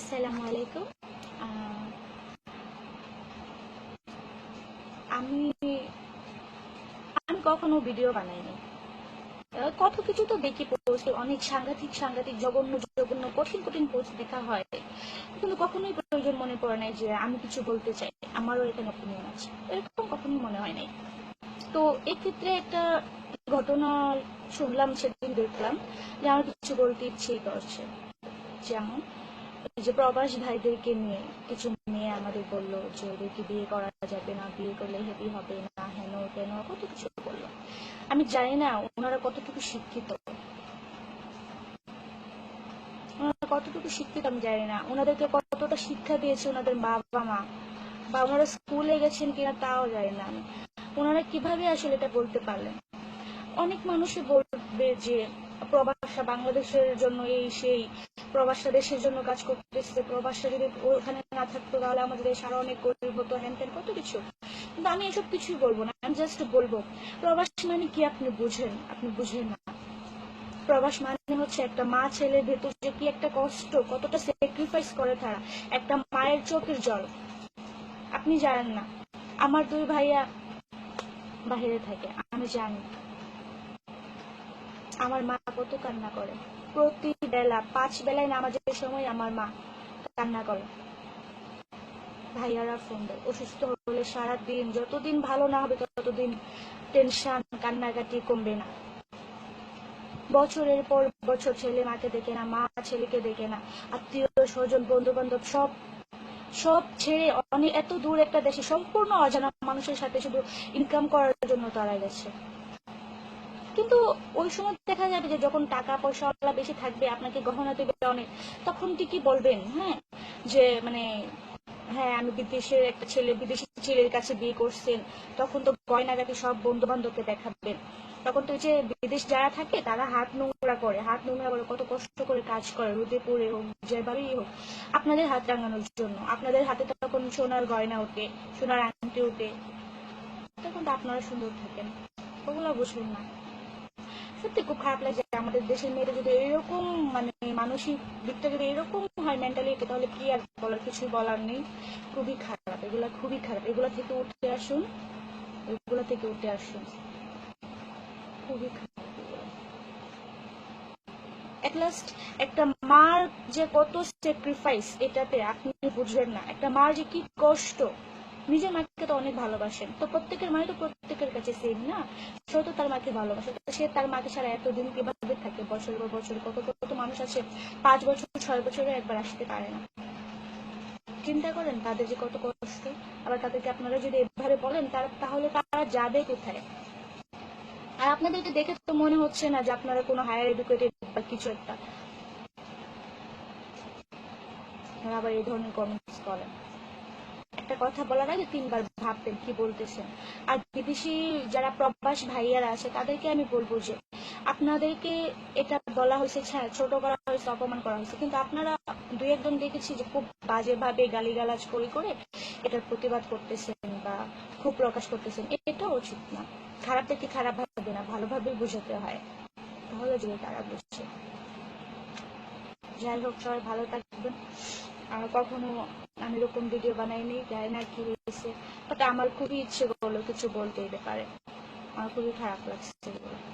আসসালামু আলাইকুম। আমি আমি কখনো ভিডিও বানাইনি। কত কিছু তো দেখি পোস্ট অনেক সাংঘাতিক সাংঘাতিক, জঘন্য জঘন্য, কঠিন কঠিন পোস্ট দেখা হয়। কিন্তু কখনোই প্রয়োজন মনে পড়ে নাই যে আমি কিছু বলতে চাই। আমারও এখানে অপিনিয়ন আছে। এরকম কখনোই মনে হয় নাই। তো এক্ষেত্রে একটা ঘটনা শুনলাম, সেদিন দেখলাম যে আমার কিছু বলতে ইচ্ছেই করছে। যেমন যে প্রবাস ভাইদেরকে নিয়ে কিছু মেয়ে আমাদের বলল যে ওদেরকে বিয়ে করা যাবে না, বিয়ে করলে হেভি হবে না, হেন, তেন, কত কিছু বলল। আমি জানি না ওনারা কতটুকু শিক্ষিত। কতটুকু শিক্ষিত আমি জানি না। ওনাদেরকে কতটা শিক্ষা দিয়েছে ওনাদের বাবা মা? বা ওনারা স্কুলে গেছেন কিনা তাও জানি না আমি। ওনারা কীভাবে আসলে এটা বলতে পারলেন? অনেক মানুষই বলবে যে প্রবাসা বাংলাদেশের জন্য এই সেই প্রবাসটা দেশের জন্য কাজ করতেছে। প্রবাসটা যদি ওখানে না থাকতো, তাহলে আমাদের দেশ আরও অনেক গরিব হতো হ্যান ত্যান কত কিছু। কিন্তু আমি এসব কিছুই বলব না, আমি জাস্ট বলব, প্রবাস মানে কি আপনি বুঝেন? আপনি বুঝেন না। প্রবাস মানে হচ্ছে একটা মা ছেলের ভেতর যে কি একটা কষ্ট, কতটা স্যাক্রিফাইস করে তারা। একটা মায়ের চোখের জল। আপনি জানেন না, আমার দুই ভাইয়া বাহিরে থাকে, আমি জানি। আমার মা কত কান্না করে। প্রতি বেলা, পাঁচ বেলায় নামাজের সময় আমার মা কান্না করে। ভাইয়ারা ফোন দেয়, অসুস্থ হলে সারা দিন যতদিন ভালো না হবে ততদিন টেনশন কান্নাকাটি কমবে না। বছরের পর বছর ছেলে মাকে দেখে না, মা ছেলেকে দেখে না, আত্মীয়, স্বজন বন্ধু বান্ধব সব সব ছেড়ে অনেক এত দূর একটা দেশে সম্পূর্ণ অজানা মানুষের সাথে শুধু ইনকাম করার জন্য তারা গেছে। কিন্তু ওই সময় দেখা যাবে যে যখন টাকা পয়সাওয়ালা বেশি থাকবে, আপনাকে গহনা দেবে অনেক, তখন ঠিকই বলবেন? হ্যাঁ? যে মানে হ্যাঁ আমি বিদেশের একটা ছেলে, বিদেশি ছেলের কাছে বিয়ে করছেন, তখন তো গয়নাগাটি সব বন্ধু বান্ধবকে দেখাবেন। তখন তো যে বিদেশ যারা থাকে, তারা হাত নোংরা করে, হাত নোংরা করে, কত কষ্ট করে কাজ করে রোদে পড়ে হোক যেভাবেই হোক, আপনাদের হাত রাঙানোর জন্য। আপনাদের হাতে তখন সোনার গয়না ওঠে, সোনার আংটি ওঠে, তখন তো আপনারা সুন্দর থাকেন। ওগুলো বুঝবেন না। সত্যি খুব খারাপ লাগে। আমাদের দেশের মেয়েরা যদি এরকম মানে মানসিক দিকটা যদি এরকম হয় মেন্টালিটি তাহলে কি আর বলার? কিছু বলার নেই। খুবই খারাপ। এগুলা খুবই খারাপ। এগুলা থেকে উঠে আসুন। এগুলা থেকে উঠে আসুন। খুবই খারাপ। একটা মার যে কত স্যাক্রিফাইস এটাতে আপনি বুঝবেন না। একটা মার যে কি কষ্ট নিজের মাকে তো অনেক ভালোবাসেন। তো প্রত্যেকের মাই তো প্রত্যেকের কাছে সেম না? সে তো তার মাকে ভালোবাসে। সে তার মাকে ছাড়া এতদিন কীভাবে থাকে? বছর পর বছর কত কত মানুষ আছে, পাঁচ বছর, ছয় বছরে একবার আসতে পারে না। চিন্তা করেন তাদের যে কত কষ্ট। আবার তাদেরকে আপনারা যদি এভাবে বলেন, তার তাহলে তারা যাবে কোথায়? আর আপনাদেরকে দেখে তো মনে হচ্ছে না যে আপনারা কোনো হায়ার এডুকেটেড বা কিছু একটা। আবার এই ধরনের কমেন্টস করেন। একটা কথা বলার আগে তিনবার ভাববেন কি বলতেছেন। আর বিদেশি যারা প্রবাস ভাইয়ারা আছে, তাদেরকে আমি বলব যে, আপনাদেরকে এটা বলা হয়েছে হ্যাঁ ছোট করা হয়েছে, অপমান করা হয়েছে। কিন্তু আপনারা দুই একজন দেখেছি যে খুব বাজেভাবে গালিগালাজ করে করে এটার প্রতিবাদ করতেছেন বা খুব প্রকাশ করতেছেন। এটা উচিত না। খারাপ দেখে খারাপ ভাবে না? ভালোভাবেই বোঝাতে হয়। তাহলে যদি তারা বুঝছে যাই হোক, সবাই ভালো থাকবেন। আর কখনো আমি এরকম ভিডিও বানাইনি, জানি না কি হয়েছে। বাট আমার খুবই ইচ্ছে করল কিছু বলতে এই ব্যাপারে। আমার খুবই খারাপ লাগছে এগুলো।